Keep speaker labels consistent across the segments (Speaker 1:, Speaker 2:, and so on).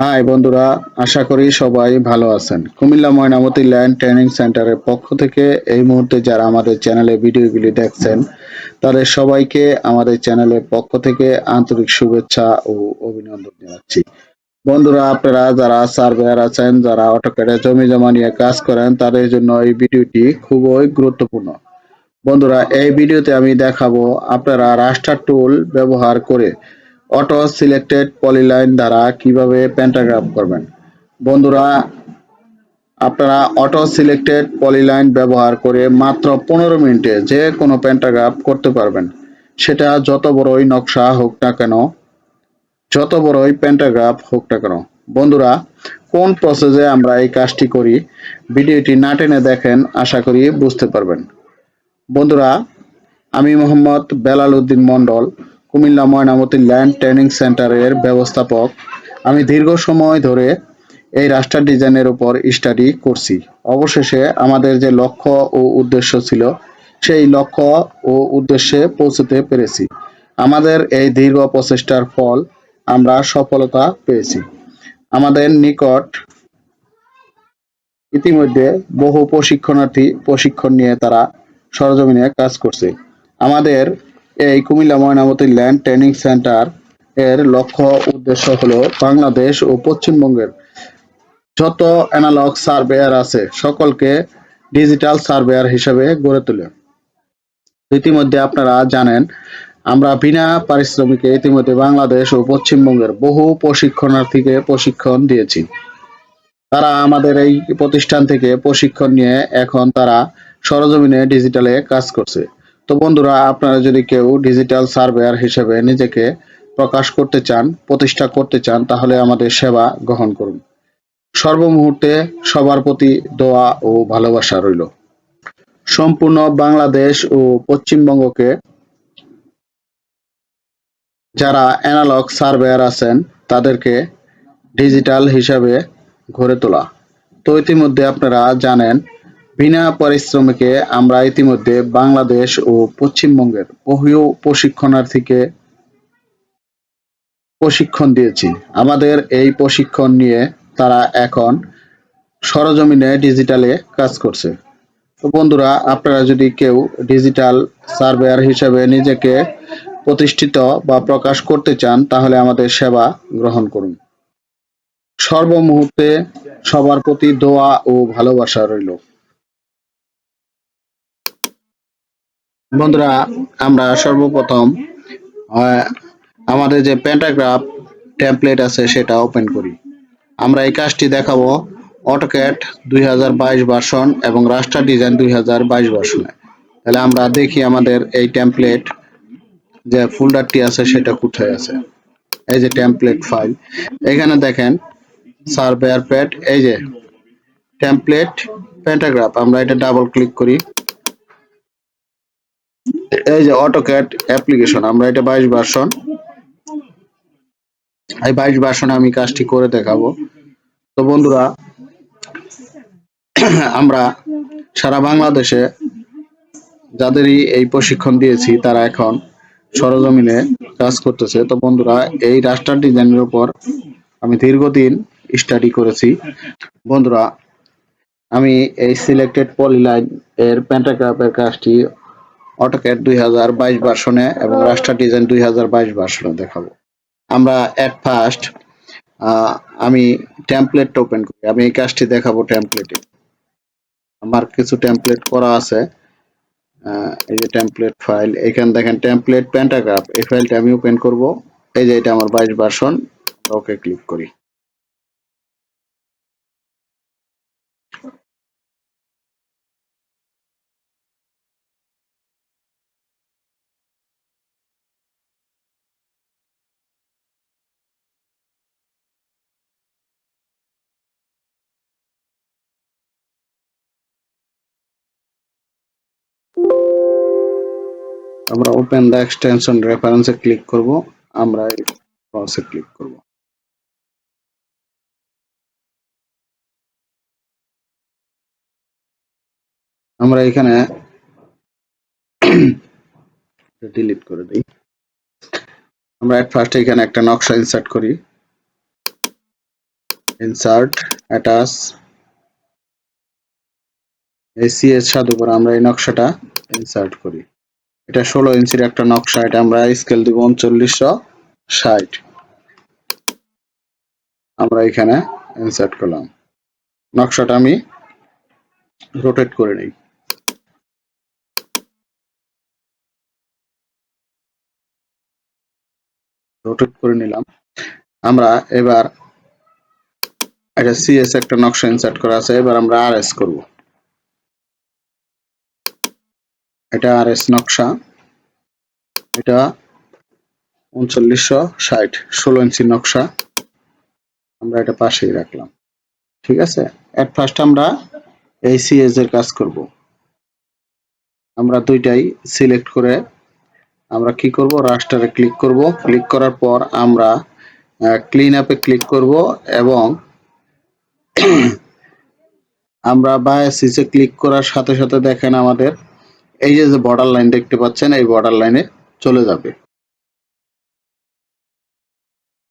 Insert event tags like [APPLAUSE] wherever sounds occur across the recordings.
Speaker 1: High বন্ধুরা, আশা করি সবাই ভালো আছেন। কুমিল্লা ময়নামতি ল্যান্ড ট্রেনিং সেন্টারের পক্ষ থেকে এই মুহূর্তে যারা আমাদের চ্যানেলে ভিডিওগুলি দেখছেন, তাদের সবাইকে আমাদের চ্যানেলের পক্ষ থেকে আন্তরিক শুভেচ্ছা ও অভিনন্দন জানাচ্ছি। বন্ধুরা, আপনারা যারা সার্ভেয়ার আছেন, যারা অটোক্যাডে জমি জমা নিয়ে কাজ করেন, তাদের জন্য এই ভিডিওটি খুবই গুরুত্বপূর্ণ। বন্ধুরা, এই ভিডিওতে আমি দেখাবো আপনারা রাস্টার টুল ব্যবহার করে অটো সিলেক্টেড পলিলাইন দ্বারা কীভাবে প্যান্টাগ্রাফ করবেন? বন্ধুরা, আপনারা অটো সিলেক্টেড পলিলাইন ব্যবহার করে মাত্র পনেরো মিনিটে যে কোনো প্যান্টাগ্রাফ করতে পারবেন। সেটা যত বড়ই নকশা হোক না কেন, যত বড়ই প্যান্টাগ্রাফ হোক না কেন। বন্ধুরা, কোন প্রসেসে আমরা এই কাজটি করি, ভিডিওটি না টেনে দেখেন, আশা করি বুঝতে পারবেন। বন্ধুরা, আমি মোহাম্মদ বেলাল উদ্দিন মন্ডল কুমিল্লা ময়নামতি ল্যান্ড ট্রেনিং সেন্টারের ব্যবস্থাপক। আমি দীর্ঘ সময় ধরে এই রাস্টার ডিজাইনের উপর স্টাডি করছি। অবশেষে আমাদের যে লক্ষ্য ও উদ্দেশ্য ছিল, সেই লক্ষ্য ও উদ্দেশ্যে পৌঁছতে পেরেছি। আমাদের এই দীর্ঘ প্রচেষ্টার ফল আমরা সফলতা পেয়েছি। আমাদের নিকট ইতিমধ্যে বহু প্রশিক্ষণার্থী প্রশিক্ষণ নিয়ে তারা সরজমিনে কাজ করছে। আমাদের এই Comilla Mainamati land training centre এর লক্ষ্য উদ্দেশ্য হলো বাংলাদেশ ও পশ্চিমবঙ্গের যত অ্যানালগ সার্ভেয়ার আছে, সকলকে ডিজিটাল সার্ভেয়ার হিসেবে গড়ে তোলে। ইতিমধ্যে আপনারা জানেন, আমরা বিনা পারিশ্রমিকে ইতিমধ্যে বাংলাদেশ ও পশ্চিমবঙ্গের বহু প্রশিক্ষণার্থীকে প্রশিক্ষণ দিয়েছি। তারা আমাদের এই প্রতিষ্ঠান থেকে প্রশিক্ষণ নিয়ে এখন তারা সরজমিনে ডিজিটালে কাজ করছে। তো বন্ধুরা, আপনারা যদি কেউ ডিজিটাল সার্ভেয়ার হিসেবে নিজেকে প্রকাশ করতে চান, প্রতিষ্ঠা করতে চান, তাহলে আমাদের সেবা গ্রহণ করুন। সর্বমুহূর্তে সবার প্রতি দোয়া ও ভালোবাসা রইল। সম্পূর্ণ বাংলাদেশ ও পশ্চিমবঙ্গকে যারা অ্যানালগ সার্ভেয়ার আছেন, তাদেরকে ডিজিটাল হিসাবে গড়ে তোলা। তো ইতিমধ্যে আপনারা জানেন বিনা পারিশ্রমিকে আমরা ইতিমধ্যে বাংলাদেশ ও পশ্চিমবঙ্গের বহু প্রশিক্ষণার্থীকে প্রশিক্ষণ দিয়েছি। আমাদের এই প্রশিক্ষণ নিয়ে তারা এখন সরজমিনে ডিজিটালে কাজ করছে। তো বন্ধুরা, আপনারা যদি কেউ ডিজিটাল সার্ভেয়ার হিসেবে নিজেকে প্রতিষ্ঠিত বা প্রকাশ করতে চান, তাহলে আমাদের সেবা গ্রহণ করুন। সর্বমুহূর্তে সবার প্রতি দোয়া ও ভালোবাসা রইল। বন্ধুরা, আমরা সর্বপ্রথম আমাদের যে প্যান্টাগ্রাফ টেমপ্লেট আছে সেটা ওপেন করি। আমরা এই কাজটি দেখাবো অটোক্যাট দুই হাজার বাইশ ভার্সন এবং রাস্টার ডিজাইন দুই হাজার বাইশ ভার্সনে তাহলে আমরা দেখি আমাদের এই টেমপ্লেট যে ফোল্ডারটি আছে সেটা কোথায় আছে। এই যে টেমপ্লেট ফাইল এখানে দেখেন সার্ভেয়ার প্যাড এই যে টেমপ্লেট প্যান্টাগ্রাফ আমরা এটা ডাবল ক্লিক করি। এই যে অটোক্যাট অ্যাপ্লিকেশন আমরা এটা বাইশ ভার্সন এই বাইশ ভার্সনে আমি কাজটি করে দেখাবো। তো বন্ধুরা, আমরা সারা বাংলাদেশে যাদেরই এই প্রশিক্ষণ দিয়েছি, তারা এখন সরজমিনে কাজ করতেছে। তো বন্ধুরা, এই রাস্টার ডিজাইনের উপর আমি দীর্ঘদিন স্টাডি করেছি। বন্ধুরা, আমি এই সিলেক্টেড পলিলাইন এর প্যান্টাগ্রাফের কাজটি অটোক্যাড দুই হাজার বাইশ ভার্সনে এবং রাস্টার ডিজাইন দুই হাজার বাইশ ভার্সনে দেখাবো। আমরা এট ফার্স্ট আমি টেমপ্লেট ওপেন করি। আমি এই কাজটি দেখাবো টেমপ্লেটে আমার কিছু টেমপ্লেট করা আছে। এই যে টেমপ্লেট ফাইল এখানে দেখেন টেমপ্লেট প্যান্টাগ্রাফ এই ফাইলটা আমি ওপেন করব। এই যে এটা আমার বাইশ ভার্সন, ওকে ক্লিক করি। আমরা ওপেন দ্য এক্সটেনশন রেফারেন্সে ক্লিক করব, আমরা ক্রসে ক্লিক করব। আমরা এখানে ডিলিট করে দিই। আমরা এট ফার্স্ট এখানে একটা নকশা ইনসার্ট করি। ইনসার্ট অ্যাটাচ সিএস সাত উপর আমরা এই নকশাটা ইনসার্ট করি। এটা ষোলো ইঞ্চির একটা নকশা, এটা আমরা স্কেল দিব উনচল্লিশশো ষাট। আমরা এখানে ইনসার্ট করলাম। নকশাটা আমি রোটেট করে নিই। রোটেট করে নিলাম। আমরা এবার এটা সিএস একটা নকশা ইনসার্ট করা আছে, এবার আমরা আর এস করব। এটা আর এস নকশা। এটা উনচল্লিশশো ষাট, ষোলো ইঞ্চি নকশা। আমরা এটা পাশেই রাখলাম। ঠিক আছে? এট ফার্স্ট আমরা এই সিএস এর কাজ করব। আমরা দুইটাই সিলেক্ট করে আমরা কি করব? রাস্টারে ক্লিক করব। ক্লিক করার পর আমরা ক্লিন আপে ক্লিক করব এবং আমরা বায়াসিসে ক্লিক করার সাথে সাথে দেখেন আমাদের এই যে বর্ডার লাইন দেখতে পাচ্ছেন, এই বর্ডার লাইনে চলে যাবে।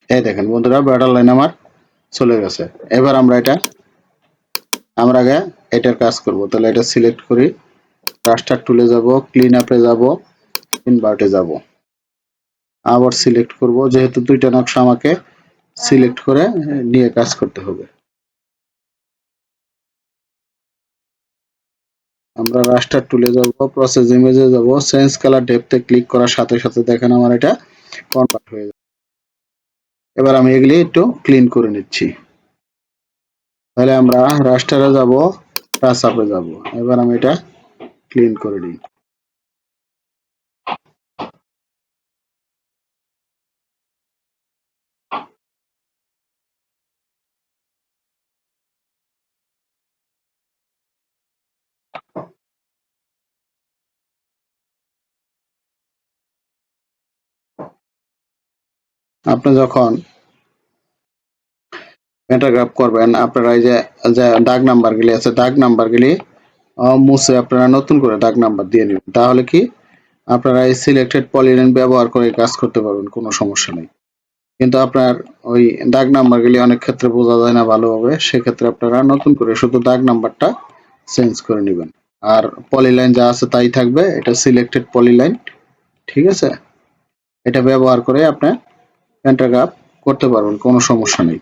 Speaker 1: এই দেখেন বন্ধুরা বর্ডার লাইন আমার চলে গেছে। এবার আমরা এটা, আমরা আগে এটার কাজ করব। তাহলে এটা সিলেক্ট করি। রাস্টার টুলে যাব ক্লিন আপে যাব ইনভার্টে যাব। আবার সিলেক্ট করব। যেহেতু দুইটা নকশা আমাকে সিলেক্ট করে নিয়ে কাজ করতে হবে। আমরা রাস্টার টুলে যাব প্রসেস ইমেজে যাব চেঞ্জ কালার ডেপথে ক্লিক করার সাথে সাথে দেখেন আমার এটা কনভার্ট হয়ে যাবে। এবার আমি এগুলি একটু ক্লিন করে নিচ্ছি। তাহলে আমরা রাস্টারে যাব আপে যাব। এবার আমি এটা ক্লিন করে দিই। আপনি যখন প্যান্টাগ্রাফ করবেন, আপনারা এই যে ডাক দাগ নাম্বার গুলি আছে ডাক নাম্বার গুলি মুছে আপনারা নতুন করে দাগ নাম্বার দিয়ে নেবেন। তাহলে কি আপনারা এই সিলেক্টেড পলিলাইন ব্যবহার করে কাজ করতে পারবেন, কোনো সমস্যা নেই। কিন্তু আপনার ওই দাগ নাম্বার গুলি অনেক ক্ষেত্রে বোঝা যায় না ভালোভাবে, সেক্ষেত্রে আপনারা নতুন করে শুধু দাগ নাম্বারটা চেঞ্জ করে নেবেন। আর পলিলাইন যা আছে তাই থাকবে, এটা সিলেক্টেড পলিলাইন ঠিক আছে? এটা ব্যবহার করে আপনি প্যান্টাগ্রাফ করতে পারবেন, কোনো সমস্যা নেই।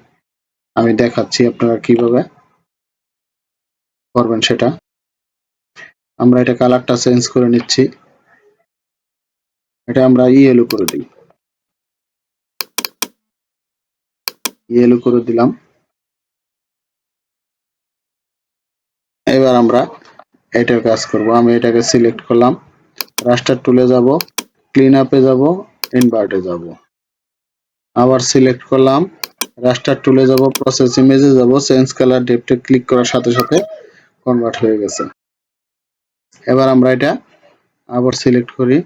Speaker 1: আমি দেখাচ্ছি আপনারা কীভাবে করবেন সেটা। আমরা এটা কালারটা চেঞ্জ করে নিচ্ছি। এটা আমরা ইয়েলো করে দিই। ইয়েলো করে দিলাম। এবার আমরা এটার কাজ করব। আমি এটাকে সিলেক্ট করলাম। রাস্টার টুলে যাব, ক্লিন আপে যাব, ইনভার্টে যাব। আবার সিলেক্ট করলাম। রাস্টার টুলে যাব প্রসেস ইমেজে যাব চেঞ্জ কালার ডেপথে ক্লিক করার সাথে সাথে কনভার্ট হয়ে গেছে। এবার আমরা এটা আবার সিলেক্ট করি।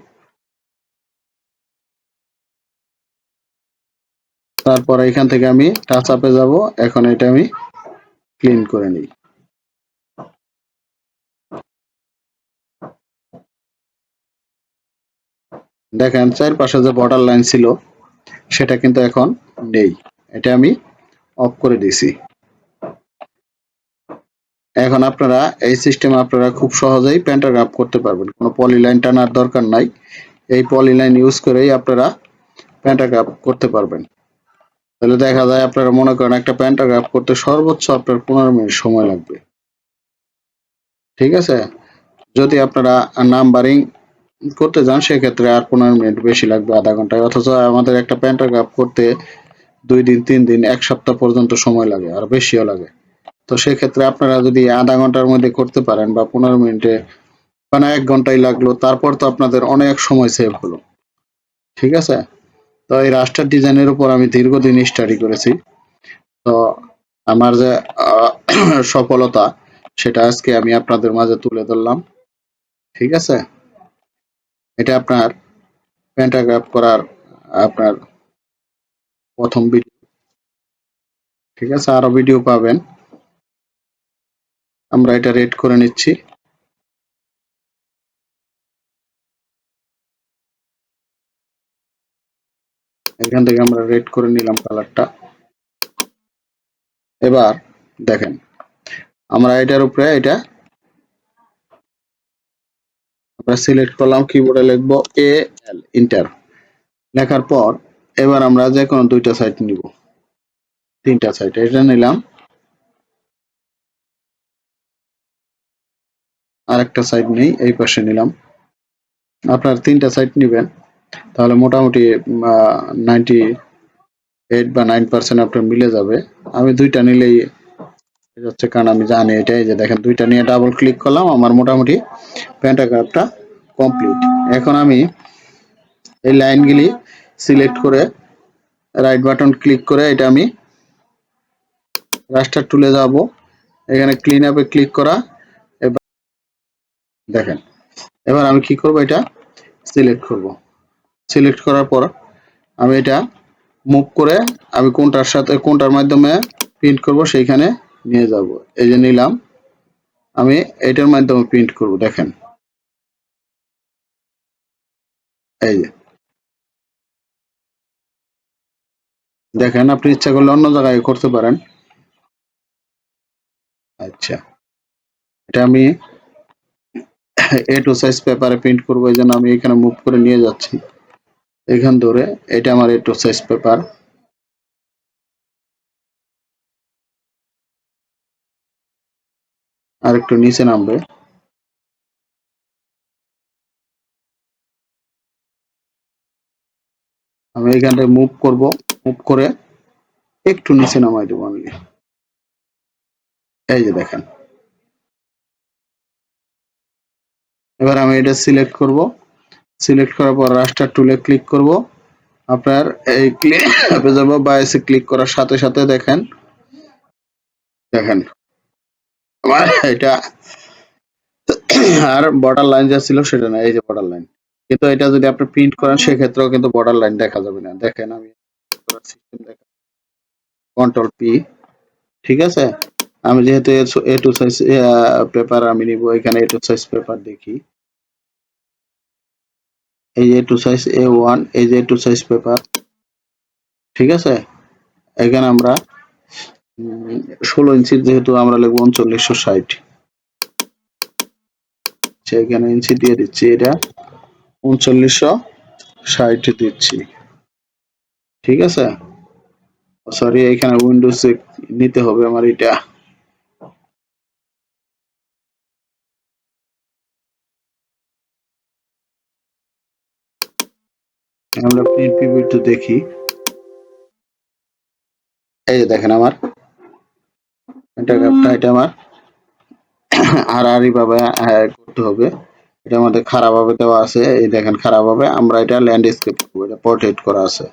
Speaker 1: তারপর এখান থেকে আমি টাচ আপে যাব, এখন এটা আমি ক্লিন করে নিই। দেখেন, চারপাশে যে বর্ডার লাইন ছিল সেটা কিন্তু এখন নেই। এটা আমি অফ করে দিয়েছি। এখন আপনারা এই সিস্টেমে আপনারা খুব সহজেই প্যান্টাগ্রাফ করতে পারবেন। কোনো পলিলাইন টানার দরকার নাই। এই পলিলাইন ইউজ করেই আপনারা প্যান্টাগ্রাফ করতে পারবেন। তাহলে দেখা যায় আপনারা মনে করেন একটা প্যান্টাগ্রাফ করতে সর্বোচ্চ আপনার পনেরো মিনিট সময় লাগবে। ঠিক আছে? যদি আপনারা নাম্বারিং করতে যান, সেক্ষেত্রে আর পনেরো মিনিট বেশি লাগবে, আধা ঘন্টায়। অথচ আমাদের একটা প্যান্টাগ্রাফ করতে দুই দিন, তিন দিন, এক সপ্তাহ পর্যন্ত সময় লাগে, আর বেশিও লাগে। তো সেক্ষেত্রে আপনারা যদি আধা ঘণ্টার মধ্যে করতে পারেন বা পনেরো মিনিটে মানে এক ঘন্টাই লাগল, তারপর তো আপনাদের অনেক সময় সেভ হলো। ঠিক আছে? তো এই রাস্টার ডিজাইনের উপর আমি দীর্ঘদিন স্টাডি করেছি। তো আমার যে সফলতা, সেটা আজকে আমি আপনাদের মাঝে তুলে ধরলাম। ঠিক আছে? এটা আপনার প্যান্টাগ্রাফ করার আপনার প্রথম ভিডিও ঠিক আছে, আরও ভিডিও পাবেন। আমরা এটা রেড করে নিচ্ছি। এখান থেকে আমরা রেড করে নিলাম কালারটা এবার দেখেন, আমরা এটার উপরে এটা আমরা সিলেক্ট করলাম কিবোর্ডে লিখব এ এল ইন্টার লেখার পর এবার আমরা যে কোনো দুইটা সাইট নিব। তিনটা সাইট এটা নিলাম। আরেকটা সাইড নেই, এই পাশে নিলাম। আপনার তিনটা সাইট নেবেন, তাহলে মোটামুটি নাইনটি এইট বা নাইন পার্সেন্ট আপনার মিলে যাবে। আমি দুইটা নিলেই হচ্ছে কারণ আমি জানি এটাই যে দেখেন দুইটা নিয়ে ডাবল ক্লিক করলাম, আমার মোটামুটি প্যান্টাগ্রাফটা কমপ্লিট এখন আমি এই লাইনগুলি সিলেক্ট করে রাইট বাটন ক্লিক করে এটা আমি রাস্টার টুলে যাব। এখানে ক্লিন আপে ক্লিক করা। এবার দেখেন, এবার আমি কি করব এটা সিলেক্ট করব। সিলেক্ট করার পর আমি এটা মুভ করে আমি কোনটার সাথে, কোনটার মাধ্যমে প্রিন্ট করব সেইখানে নিয়ে যাব। এই যে নিলাম। আমি এটার মাধ্যমে প্রিন্ট করব, দেখেন। এই যে। দেখেন, আপনি ইচ্ছা করলে অন্য জায়গায় করতে পারেন। আচ্ছা। এটা আমি এ টু সাইজ পেপারে প্রিন্ট করব, এই জন্য আমি এখানে মুভ করে নিয়ে যাচ্ছি। এখান ধরে এটা আমার এ টু সাইজ পেপার আর একটু নিচে নামবে। আমি এখানটায় মুভ করব। মুভ করে একটু নিচে নামাই দেবো আমি। এই যে দেখেন। এবার আমি এটা সিলেক্ট করব। সিলেক্ট করার পর রাস্টার টুলে ক্লিক করব। আপনার এই ক্লিক যাব বা এসে ক্লিক করার সাথে সাথে দেখেন। দেখেন। আমার এটা আর বর্ডার লাইন যা ছিল সেটা না, এই যে বর্ডার লাইন কিন্তু এটা যদি আপনি প্রিন্ট করেন, সেক্ষেত্রেও কিন্তু বর্ডার লাইন দেখা যাবে না। দেখেন আমি কন্ট্রোল পি ঠিক আছে? আমি যেহেতু এ টু সাইজ পেপার আমি নিব, এখানে এ টু সাইজ পেপার দেখি। এই যে টু সাইজ এ ওয়ান এই যে টু সাইজ পেপার ঠিক আছে? এখানে আমরা ষোলো ইঞ্চির যেহেতু আমরা লিখব উনচল্লিশশো ষাট। এখানে ইঞ্চি দিয়ে দিচ্ছি এটা। উনচল্লিশশো ষাট দিচ্ছি। ঠিক আছে? সরি এখানে উইন্ডোজ নিতে হবে আমার এটা। আমরা প্রিন্ট পিভিটি দেখি। এই যে দেখেন আমার। এটা গ্যাপটা এটা আমার হারাহারি ভাবে করতে হবে। এটা আমাদের খারাপ ভাবে দেওয়া আছে। এই দেখেন খারাপ ভাবে আমরা এটা ল্যান্ডস্কেপ করব এটা পোর্ট্রেট করা আছে।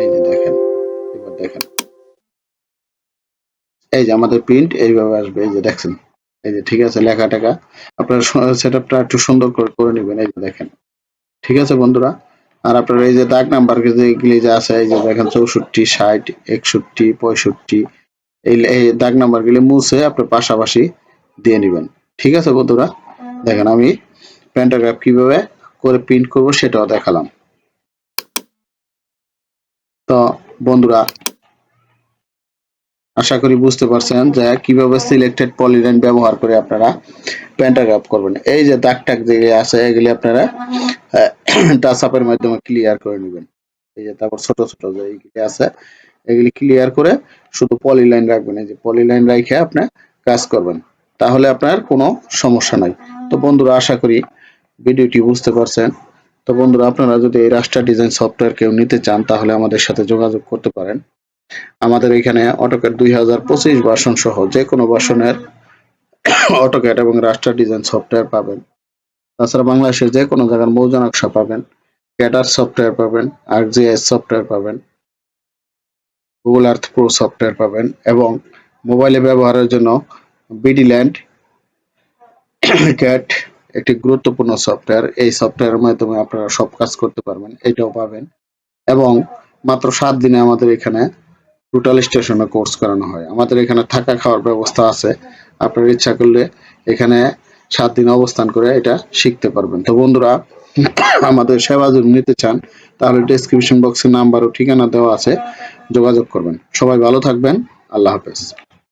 Speaker 1: এই যে দেখেন এবার দেখেন। এই যে আমাদের প্রিন্ট এইভাবে আসবে এই যে দেখছেন? এই যে ঠিক আছে লেখা টেখা। আপনার সেট আপটা একটু সুন্দর করে করে নেবেন এই যে দেখেন। ঠিক আছে বন্ধুরা? আর আপনার এই যে দাগ নাম্বার যে আছে এই যে দেখেন চৌষট্টি ষাট একষট্টি পঁয়ষট্টি এই দাগ নাম্বার গুলি মুছে আপনি পাশাপাশি দিয়ে নেবেন। ঠিক আছে বন্ধুরা? দেখেন আমি প্যান্টাগ্রাফ কীভাবে করে প্রিন্ট করব সেটাও দেখালাম। তো বন্ধুরা, আশা করি বুঝতে পারছেন যে কীভাবে সিলেক্টেড পলিলাইন ব্যবহার করে আপনারা প্যান্টাগ্রাফ করবেন। এই যে দাগ টাগ যেগুলি আছে, এগুলি আপনারা টাচ আপের [CLEARS THROAT] মাধ্যমে ক্লিয়ার করে নেবেন। এই যে তারপর ছোট ছোট যে এইগুলি আছে, এগুলি ক্লিয়ার করে শুধু পলিলাইন রাখবেন, এই যে পলিলাইন রেখে আপনি কাজ করবেন। তাহলে আপনার কোনো সমস্যা নাই। তো বন্ধুরা, আশা করি ভিডিওটি বুঝতে পারছেন। তো বন্ধুরা, আপনারা যদি এই রাস্টার ডিজাইন সফটওয়্যার কেউ নিতে চান, তাহলে আমাদের সাথে যোগাযোগ করতে পারেন। আমাদের এখানে অটোক্যাড দুই হাজার পঁচিশ বাসন সহ যে কোনো বাসনের অটোক্যাড এবং রাস্টার ডিজাইন সফটওয়্যার পাবেন। তাছাড়া বাংলাদেশের যে কোনো জায়গার মৌজা নকশা পাবেন ক্যাটার সফটওয়্যার পাবেন আরজিএস সফটওয়্যার পাবেন। গুগল আর্থ প্রো সফটওয়্যার পাবেন এবং মোবাইলে ব্যবহারের জন্য বিডি ল্যান্ড ক্যাট একটি গুরুত্বপূর্ণ সফটওয়্যার এই সফটওয়্যারের মাধ্যমে আপনারা সব কাজ করতে পারবেন, এটাও পাবেন। এবং মাত্র সাত দিনে আমাদের এখানে টোটাল স্টেশনে কোর্স করানো হয়। আমাদের এখানে থাকা খাওয়ার ব্যবস্থা আছে। আপনার ইচ্ছা করলে এখানে সাত দিন অবস্থান করে এটা শিখতে পারবেন। তো বন্ধুরা আমাদের সেবা যদি নিতে চান, তাহলে ডেসক্রিপশন বক্সে নাম্বার ও ঠিকানা দেওয়া আছে। যোগাযোগ করবেন। সবাই ভালো থাকবেন। আল্লাহ হাফেজ।